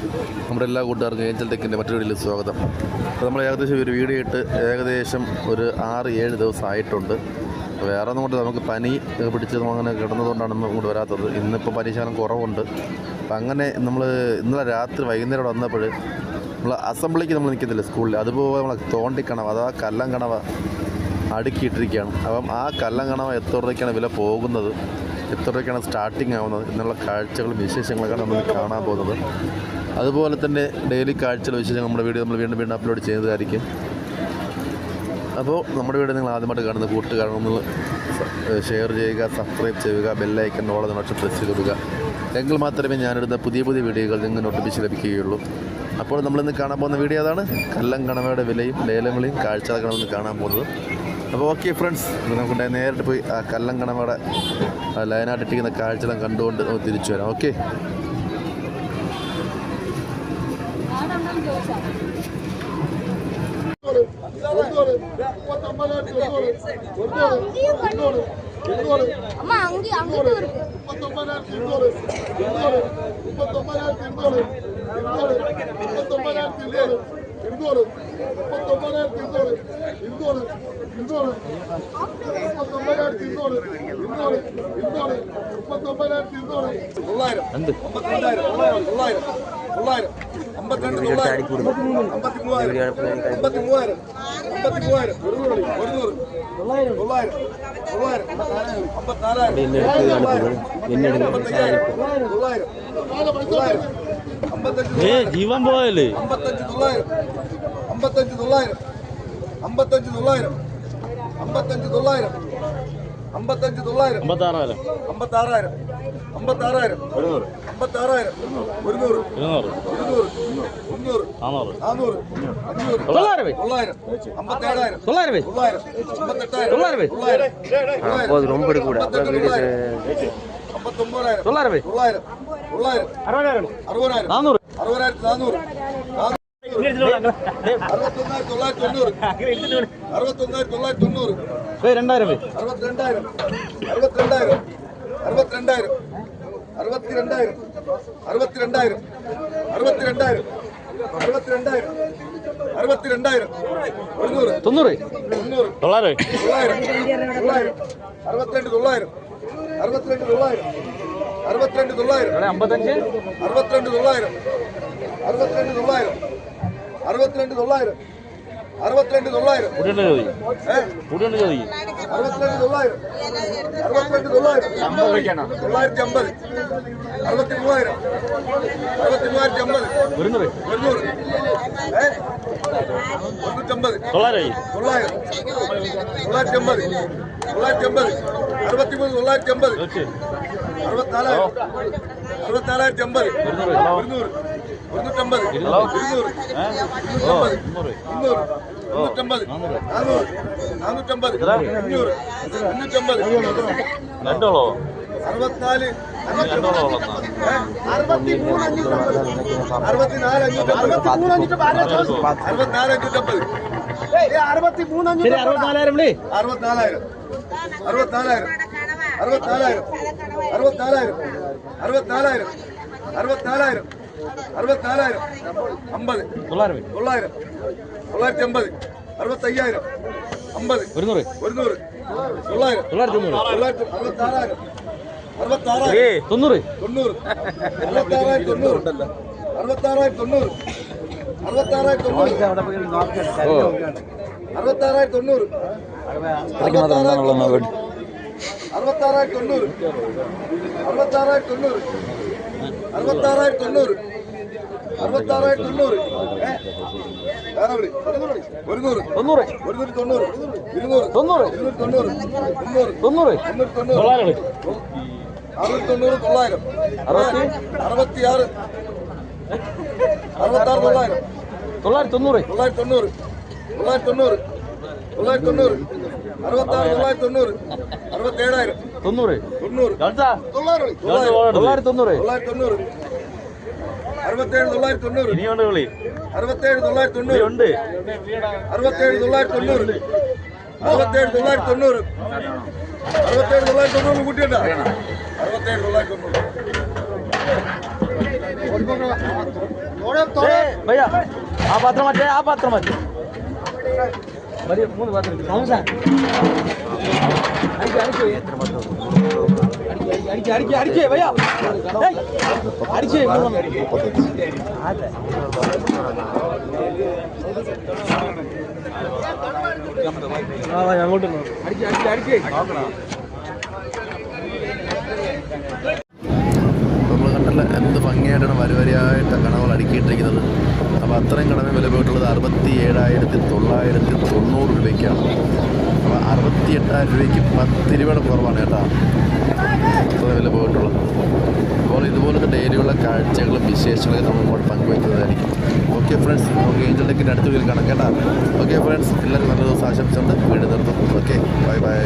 നമ്മുടെ എല്ലാ കൂട്ടുകാർക്കും ഏഞ്ചൽ ടെക്കിന്റെ മറ്റൊരു വീടിൽ സ്വാഗതം. അപ്പോൾ നമ്മൾ ഏകദേശം ഒരു വീഡിയോ ഇട്ട് ഏകദേശം ഒരു ആറ് ഏഴ് ദിവസം ആയിട്ടുണ്ട് വേറെ ഒന്നും കൊണ്ട് നമുക്ക് പനി പിടിച്ച് അങ്ങനെ കിടന്നതുകൊണ്ടാണ് നമ്മൾ ഇങ്ങോട്ട് വരാത്തത്. ഇന്നിപ്പോൾ പരിശീലനം കുറവുണ്ട്. അപ്പം അങ്ങനെ നമ്മൾ ഇന്നലെ രാത്രി വൈകുന്നേരം ഇവിടെ വന്നപ്പോൾ നമ്മൾ അസംബ്ലിക്ക് നമ്മൾ നിൽക്കുന്നില്ല സ്കൂളിൽ? അതുപോലെ നമ്മൾ തോണ്ടിക്കണവ അതാ കല്ലം കണവ അടുക്കിയിട്ടിരിക്കുകയാണ്. അപ്പം ആ കല്ലം കണവ എത്ര രൂപയ്ക്കാണ് വില പോകുന്നത്? എത്ര രൂപയ്ക്കാണ് സ്റ്റാർട്ടിങ് ആവുന്നത്? എന്നുള്ള കാഴ്ചകളും വിശേഷങ്ങളൊക്കെയാണ് നമ്മൾ കാണാൻ പോകുന്നത്. അതുപോലെ തന്നെ ഡെയിലി കാഴ്ചകൾ വിശേഷം നമ്മുടെ വീഡിയോ നമ്മൾ വീണ്ടും വീണ്ടും അപ്ലോഡ് ചെയ്യുന്നതായിരിക്കും. അപ്പോൾ നമ്മുടെ വീഡിയോ നിങ്ങൾ ആദ്യമായിട്ട് കാണുന്ന കൂട്ട് നിങ്ങൾ ഷെയർ ചെയ്യുക സബ്സ്ക്രൈബ് ചെയ്യുക ബെല്ലൈക്കൻ ഓളെ നോട്ട് പ്രസ് ചെയ്ത് കൊടുക്കുക. എങ്കിൽ മാത്രമേ ഞാനിടുന്ന പുതിയ പുതിയ വീഡിയോകൾ നിങ്ങൾക്ക് നോട്ടിഫിക്കേഷൻ ലഭിക്കുകയുള്ളൂ. അപ്പോൾ നമ്മളിന്ന് കാണാൻ പോകുന്ന വീഡിയോ അതാണ് കല്ലം കണവയുടെ വിലയും ലേലങ്ങളെയും നമ്മൾ കാണാൻ പോകുന്നത്. അപ്പോൾ ഓക്കെ ഫ്രണ്ട്സ് നമുക്ക് നേരിട്ട് പോയി ആ കല്ലം കണവയുടെ ലൈനായിട്ട് ഇട്ടിരിക്കുന്ന കാഴ്ചകളും കണ്ടുകൊണ്ട് തിരിച്ചു വരാം. ഓക്കെ എന്ത് തൊള്ളായിരം തൊള്ളായിരം തൊള്ളായിരം തൊള്ളായിരം അമ്പത്തിരണ്ട് തൊള്ളായിരം അമ്പത്തി മൂവായിരം അമ്പത്തി മൂവായിരം അമ്പത്തി മൂവായിരം ഒരു നൂറ് ഒരു തൊള്ളായിരം തൊള്ളായിരം തൊള്ളായിരം അമ്പത്തിനാലായിരം. അമ്പത്തയ്യായിരം തൊള്ളായിരം തൊള്ളായിരം അമ്പത്തഞ്ച് ഏ ജീവൻ പോയല്ലേ? അമ്പത്തഞ്ച് തൊള്ളായിരം അമ്പത്തഞ്ച് തൊള്ളായിരം അമ്പത്തഞ്ച് തൊള്ളായിരം അമ്പത്തഞ്ച് തൊള്ളായിരം അമ്പത്തഞ്ച് തൊള്ളായിരം അമ്പത്താറായിരം അമ്പത്താറായിരം അമ്പത്താറായിരം ഒരുന്നൂറ് അമ്പത്താറായിരം ഒരുന്നൂറ് ഇരുന്നൂറ് ഇരുന്നൂറ് മുന്നൂറ് നാന്നൂറ് നാനൂറ് അഞ്ഞൂറ് തൊള്ളായിരം രൂപ. തൊള്ളായിരം അമ്പത്തേഴായിരം തൊള്ളായിരം രൂപ. തൊള്ളായിരം അമ്പത്തെട്ടായിരം തൊള്ളായിരം രൂപ. തൊള്ളായിരം போது ரொம்ப எடுக்கக்கூடாது அப்புறம் வீடியோ അമ്പത്തൊമ്പതായിരം തൊള്ളായിരം രൂപ. തൊള്ളായിരം തൊള്ളായിരം അറുപതിനായിരം നാന്നൂറ് അറുപതിനായിരത്തി നാനൂറ് രണ്ടായിരം. അറുപത്തിരണ്ടായിരം. അറുപത്തിരണ്ടായിരം. അറുപത്തിരണ്ടായിരം. അറുപത്തിരണ്ടായിരം. അറുപത്തിരണ്ടായിരം. അറുപത്തിരണ്ടായിരം. അറുപത്തിരണ്ടായിരം. അറുപത്തിരണ്ടായിരം. ഒരുന്നൂറ് തൊണ്ണൂറ്. തൊള്ളായിരം. തൊള്ളായിരം. തൊള്ളായിരം. അറുപത്തിരണ്ട് തൊള്ളായിരം. അറുപത്തിരണ്ട് തൊള്ളായിരം. അറുപത്തിരണ്ട് തൊള്ളായിരം. അമ്പത്തഞ്ച്. അറുപത്തിരണ്ട് തൊള്ളായിരം. അറുപത്തിരണ്ട് തൊള്ളായിരം. അറുപത്തിരണ്ട് തൊള്ളായിരം. അറുപത്തിരണ്ട് തൊള്ളായിരം. അറുപത്തിരണ്ട് തൊള്ളായിരം. അറുപത്തിരണ്ട് തൊള്ളായിരം. തൊള്ളായിരത്തി അമ്പത്. അറുപത്തി മൂവായിരം അറുപത്തി മൂവായിരത്തി അമ്പത്. ഒരുന്നൂറ്. ഒരുന്നൂറ്. ഏ? തൊള്ളായിരം തൊള്ളായിരം. തൊള്ളായിരത്തി അമ്പത്. തൊള്ളായിരത്തി അമ്പത്. തൊള്ളായിരത്തി അമ്പത്. അറുപത്തിനാലായിരം. അറുപത്തിനാലായിരത്തി അമ്പത്. ഒരുന്നൂറ്. ഇരുന്നൂറ്റമ്പത്. ഇരുന്നൂറ്. ഇരുന്നൂറ്. ഇരുന്നൂറ്റമ്പത്. നാനൂറ് നാനൂറ്റമ്പത് അഞ്ഞൂറ്. അഞ്ഞൂറ്റമ്പത്. രണ്ടോളോ? അറുപത്തിനാല്. അറുപത്തിമൂന്ന് അഞ്ഞൂറ്റമ്പത്. അറുപത്തിനാല് അഞ്ഞൂറ്റമ്പത്. അറുപത്തിനാല് അഞ്ഞൂറ്റമ്പത്. അറുപത്തിമൂന്ന് അഞ്ഞൂറ് അറുപത്തിനാലായിരം അറുപത്തിനാലായിരം. അറുപത്തിനാലായിരം. അറുപത്തിനാലായിരം. അറുപത്തിനാലായിരം. അറുപത്തിനാലായിരം. അറുപത്തിനാലായിരം. അറുപത്തിനാലായിരം. അമ്പത്. തൊള്ളായിരം. തൊള്ളായിരം. തൊള്ളായിരത്തി അമ്പത് അറുപത്തയ്യായിരം. അമ്പത്. ഒരുന്നൂറ്. ഒരുന്നൂറ്. തൊള്ളായിരം. തൊള്ളായിരത്തി തൊണ്ണൂറ്. തൊള്ളായിരത്തി അറുപത്താറായിരം. അറുപത്താറായിരം തൊണ്ണൂറ്. തൊണ്ണൂറ്. അറുപത്താറായിരത്തി തൊണ്ണൂറ്. അറുപത്താറായിരത്തി തൊണ്ണൂറ്. അറുപത്താറായിരത്തി തൊണ്ണൂറ്. അറുപത്താറായിരത്തി തൊണ്ണൂറ്. ഇത്രയ്ക്ക് മാത്രം എന്താണുള്ളത് നോക്കട്ടെ അറുപത്താറായിരത്തി തൊണ്ണൂറ്. അറുപത്താറായിരത്തി തൊണ്ണൂറ്. അറുപത്താറായിരത്തി തൊണ്ണൂറ്. അറുപത്താറായിരത്തി തൊണ്ണൂറ്. ഒരുന്നൂറ് തൊണ്ണൂറ് ഒരുന്നൂറ്റി തൊണ്ണൂറ് ഇരുന്നൂറ്. തൊണ്ണൂറ് ഇരുന്നൂറ്റി തൊണ്ണൂറ്. മുന്നൂറ് തൊണ്ണൂറ് മുന്നൂറ്റി തൊണ്ണൂറ്. അറുപത്തി തൊണ്ണൂറ് തൊള്ളായിരം. അറുപത്തി? അറുപത്തിയാറ്. അറുപത്താറ് തൊള്ളായിരം. തൊള്ളായിരത്തി തൊണ്ണൂറ്. തൊള്ളായിരത്തി തൊണ്ണൂറ്. തൊള്ളായിരത്തി തൊണ്ണൂറ്. തൊള്ളായിരത്തി തൊണ്ണൂറ്. അറുപത്താറ് തൊള്ളായിരത്തി തൊണ്ണൂറ്. അറുപത്തേഴായിരം. തൊണ്ണൂറ്. തൊണ്ണൂറ്. തൊള്ളായിരം. തൊള്ളായിരത്തി തൊണ്ണൂറ് തൊള്ളായിരത്തി തൊണ്ണൂറ്. அறுபத்தேழு தொள்ளாயிரத்தி தொண்ணூறு. இனி ஒன்று விழி. அறுபத்தேழு தொள்ளாயிரத்தி தொண்ணூறு. உண்டு அறுபத்தேழு தொள்ளாயிரத்தி தொண்ணூறு. அறுபத்தேழு தொள்ளாயிரத்தி தொண்ணூறு. அறுபத்தேழு தொள்ளாயிரத்தி தொண்ணூறு கூட்டிட்டா அறுபத்தேழு தொள்ளாயிரத்தி தொண்ணூறு. भैया आ पात्र നമ്മൾ കണ്ടല്ല എന്ത് ഭംഗിയായിട്ടാണ് വരിവരിയായിട്ട് കണവൾ അടുക്കിയിട്ടിരിക്കുന്നത്. അപ്പോൾ അത്രയും കടമ വില പോയിട്ടുള്ളത് അറുപത്തി ഏഴായിരത്തി തൊള്ളായിരത്തി തൊണ്ണൂറ് രൂപയ്ക്കാണ്. അപ്പോൾ അറുപത്തി എട്ടായിരം രൂപയ്ക്ക് പത്ത് രൂപയുടെ കുറവാണ് കേട്ടോ. അത്ര വില പോയിട്ടുള്ളത്. അപ്പോൾ ഇതുപോലത്തെ ഡെയിലിയുള്ള കാഴ്ചകളും വിശേഷങ്ങളും നമ്മൾ ഇപ്പോൾ പങ്കുവയ്ക്കുന്നതായിരിക്കും. ഓക്കെ ഫ്രണ്ട്സ് നമുക്ക് ഏഞ്ചൽ അടുത്ത് വീട് കാണാം ഓക്കെ ഫ്രണ്ട്സ് എല്ലാവരും നല്ല ദിവസം ആശംസിച്ചുകൊണ്ട് വീട് നിർത്തും ഓക്കെ ബൈ ബൈ